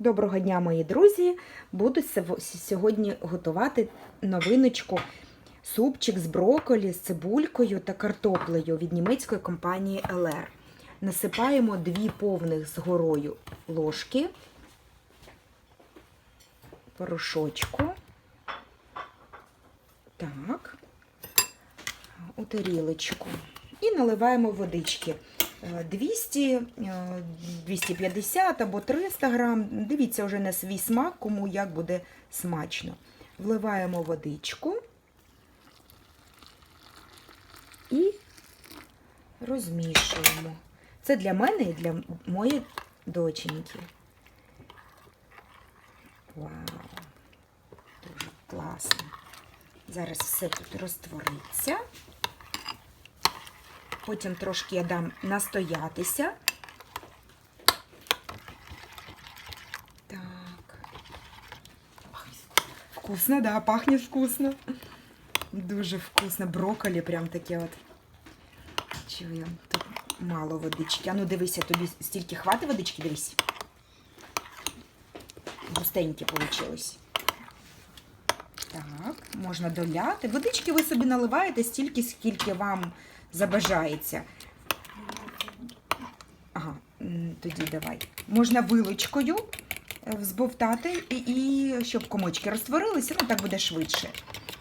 Доброго дня, мої друзі! Буду сьогодні готувати новиночку супчик з брокколі, з цибулькою та картоплею від німецької компанії LR. Насипаємо дві повних з горою ложки, порошочку. Так, у тарілочку. І наливаємо водички. Е, 200, е, 250 або 300 грам. Дивіться вже на свій смак, кому як буде смачно. Вливаємо водичку і розмішуємо. Це для мене і для моєї доченьки. Вау! Дуже класно. Зараз все тут розтвориться. Потім трошки я дам настоятися. Так. Вкусно, да, пахне вкусно. Дуже вкусно. Брокколі прям таке от. Чую, тут мало водички. А ну дивися, тобі стільки хватить водички, дивись. Густенькі вийшло. Так, можна доляти. Водички ви собі наливаєте стільки, скільки вам забажається. Ага, тоді давай. Можна вилочкою е, взбовтати, і, і щоб комочки розтворилися, ну так буде швидше.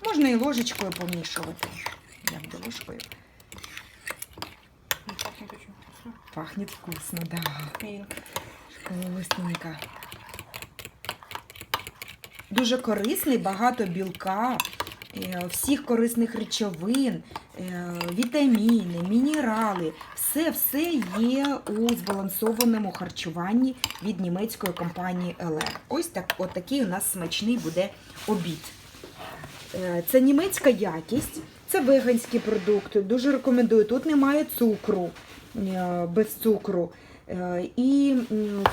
Можна і ложечкою помішувати. Я буду ложкою. Очень вкусно. Вкусно, да. Пинк. Дуже корисний, багато білка, е, всіх корисних речовин, е, вітаміни, мінерали. Все все є у збалансованому харчуванні від німецької компанії LR. Ось так, от такий у нас смачний буде обід. Е, Це німецька якість, це веганські продукти. Дуже рекомендую. Тут немає цукру, без цукру. І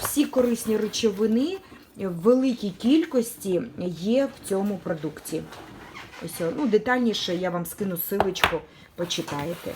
всі корисні речовини в великій кількості є в цьому продукті. Ось, ну, детальніше я вам скину силочку, почитаєте.